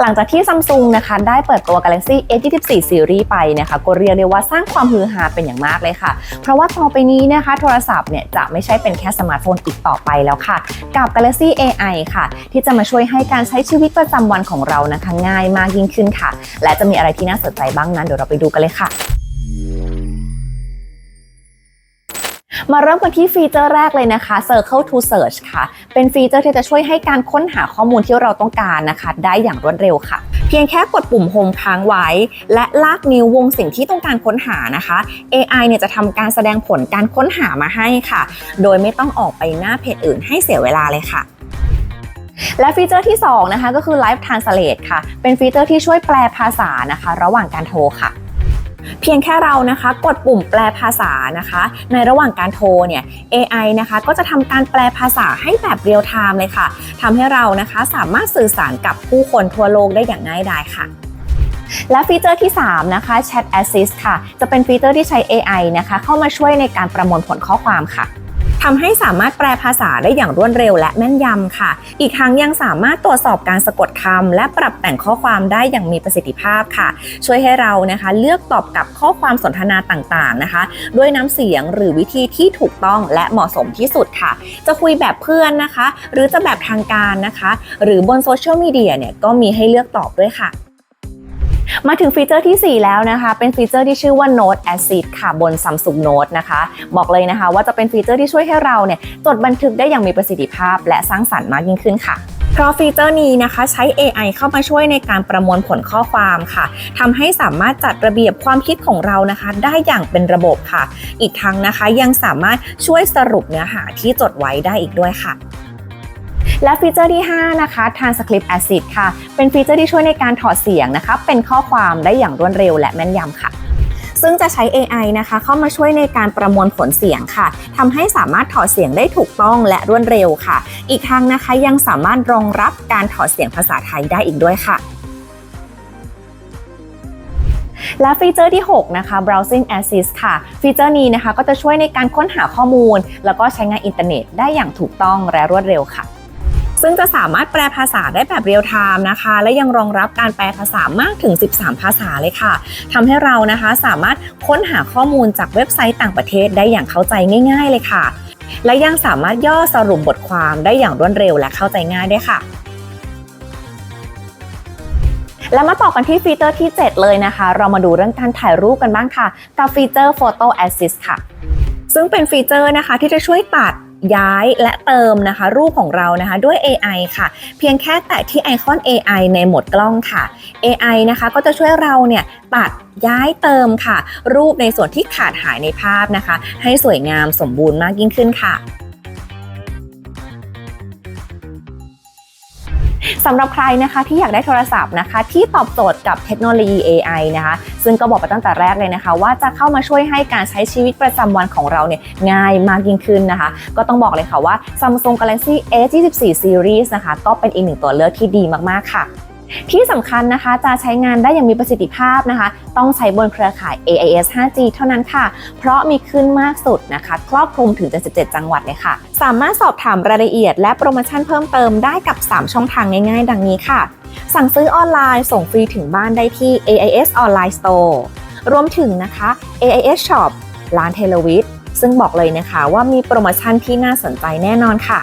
หลังจากที่ซัมซุงนะคะได้เปิดตัว Galaxy S24 Series ไปนะคะก็เรียกได้ว่าสร้างความฮือฮาเป็นอย่างมากเลยค่ะ เพราะว่าต่อไปนี้นะคะโทรศัพท์เนี่ยจะไม่ใช่เป็นแค่สมาร์ทโฟนอีกต่อไปแล้วค่ะ กับ Galaxy AI ค่ะ ที่จะมาช่วยให้การใช้ชีวิตประจำวันของเรานะคะง่ายมากยิ่งขึ้นค่ะ และจะมีอะไรที่น่าสนใจบ้างนั้นเดี๋ยวเราไปดูกันเลยค่ะ มาเริ่มกันที่ฟีเจอร์แรกเลยนะคะ Circle to Search ค่ะ เป็นฟีเจอร์ที่จะช่วยให้การค้นหาข้อมูลที่เราต้องการนะคะ ได้อย่างรวดเร็วค่ะ เพียงแค่กดปุ่ม Home ค้างไว้ และลากนิ้ววงสิ่งที่ต้องการค้นหานะคะ AI เนี่ยจะทำการแสดงผลการค้นหามาให้ค่ะ โดยไม่ต้องออกไปหน้าเพจอื่นให้เสียเวลาเลยค่ะและฟีเจอร์ที่ 2 นะคะก็คือ Live Translate ค่ะ เป็นฟีเจอร์ที่ช่วยแปลภาษานะคะ ระหว่างการโทรค่ะ เพียงแค่เรานะคะกดปุ่มแปลภาษานะคะ ในระหว่างการโทรเนี่ย AI นะคะก็จะทำการแปลภาษาให้แบบเรียลไทม์เลยค่ะทำให้เรานะคะสามารถสื่อสารกับผู้คนทั่วโลกได้อย่างง่ายดายค่ะและฟีเจอร์ที่ 3 นะคะ Chat Assist ค่ะ จะเป็นฟีเจอร์ที่ใช้ AI นะคะ เข้ามาช่วยในการประมวลผลข้อความค่ะ ทำให้สามารถแปลภาษาได้อย่างรวดเร็วและแม่นยำค่ะ อีกทั้งยังสามารถตรวจสอบการสะกดคำและปรับแต่งข้อความได้อย่างมีประสิทธิภาพค่ะ ช่วยให้เรานะคะเลือกตอบกับข้อความสนทนาต่างๆนะคะ ด้วยน้ำเสียงหรือวิธีที่ถูกต้องและเหมาะสมที่สุดค่ะ จะคุยแบบเพื่อนนะคะ หรือจะแบบทางการนะคะ หรือบนโซเชียลมีเดียเนี่ยก็มีให้เลือกตอบด้วยค่ะ มาถึงฟีเจอร์ที่ 4 แล้วนะคะ เป็นฟีเจอร์ที่ชื่อว่า Note Assist ค่ะบน Samsung Note นะคะ บอกเลยนะคะว่าจะเป็นฟีเจอร์ที่ช่วยให้เราเนี่ยจดบันทึกได้อย่างมีประสิทธิภาพ และสร้างสรรค์มากยิ่งขึ้นค่ะเพราะฟีเจอร์นี้นะคะใช้ AI เข้ามาช่วยในการประมวลผลข้อความค่ะทำให้สามารถจัดระเบียบความคิดของเรานะคะ ได้อย่างเป็นระบบค่ะ อีกทั้งนะคะยังสามารถช่วยสรุปเนื้อหาที่จดไว้ได้อีกด้วยค่ะ และฟีเจอร์ที่ 5 นะคะ Transcript Assist ค่ะ เป็นฟีเจอร์ที่ช่วยในการถอดเสียงนะคะ เป็นข้อความได้อย่างรวดเร็วและแม่นยำค่ะซึ่งจะใช้ AI นะคะ เข้ามาช่วยในการประมวลผลเสียงค่ะทำให้สามารถถอดเสียงได้ถูกต้องและรวดเร็วค่ะ อีกทั้งนะคะยังสามารถรองรับการถอดเสียงภาษาไทยได้อีกด้วยค่ะ และฟีเจอร์ที่ 6 นะคะ browsing assist ค่ะ ฟีเจอร์นี้นะคะก็จะช่วยในการค้นหาข้อมูล แล้วก็ใช้งานอินเทอร์เน็ตได้อย่างถูกต้องและรวดเร็วค่ะ ซึ่งจะสามารถแปลภาษาได้แบบเรียลไทม์นะคะ และยังรองรับการแปลภาษามากถึง 13 ภาษาเลยค่ะทำให้เรานะคะสามารถค้นหาข้อมูลจากเว็บไซต์ต่างประเทศได้อย่างเข้าใจง่าย ๆ เลยค่ะ และยังสามารถย่อสรุปบทความได้อย่างรวดเร็วและเข้าใจง่ายด้วยค่ะแล้วมาต่อกันที่ฟีเจอร์ที่ 7 เลยนะคะ เรามาดูเรื่องการถ่ายรูปกันบ้างค่ะ กับฟีเจอร์ Photo Assist ค่ะ ซึ่งเป็นฟีเจอร์นะคะที่จะช่วยตัด ย้ายและเติมนะคะ รูปของเรานะคะด้วย AI ค่ะ เพียงแค่แตะที่ไอคอน AI ในโหมดกล้องค่ะ AI นะคะก็จะช่วยเราเนี่ยตัดย้ายเติมค่ะ รูปในส่วนที่ขาดหายในภาพนะคะ ให้สวยงามสมบูรณ์มากยิ่งขึ้นค่ะ สำหรับใครนะคะที่อยากได้โทรศัพท์นะคะ ที่ตอบโจทย์กับเทคโนโลยี AI นะคะ ซึ่งก็บอกไปตั้งแต่แรกเลยนะคะ ว่าจะเข้ามาช่วยให้การใช้ชีวิตประจำวันของเราเนี่ยง่ายมากยิ่งขึ้นนะคะ ก็ต้องบอกเลยค่ะว่า Samsung Galaxy S24 Series นะคะ ก็เป็นอีกหนึ่งตัวเลือกที่ดีมากๆค่ะ ที่สำคัญนะคะจะใช้งานได้อย่างมีประสิทธิภาพนะคะ ต้องใช้บนเครือข่าย AIS 5G เท่านั้นค่ะ เพราะมีขึ้นมากสุดนะคะ ครอบคลุมถึง 77 จังหวัดเลยค่ะ สามารถสอบถามรายละเอียด และโปรโมชั่นเพิ่มเติมได้กับ 3 ช่องทางง่ายๆ ดังนี้ค่ะ สั่งซื้อออนไลน์ส่งฟรีถึงบ้านได้ที่ AIS Online Store รวมถึงนะคะ AIS Shop ร้านเทเลวิทซึ่งบอกเลยนะคะว่ามีโปรโมชั่นที่น่าสนใจแน่นอนค่ะ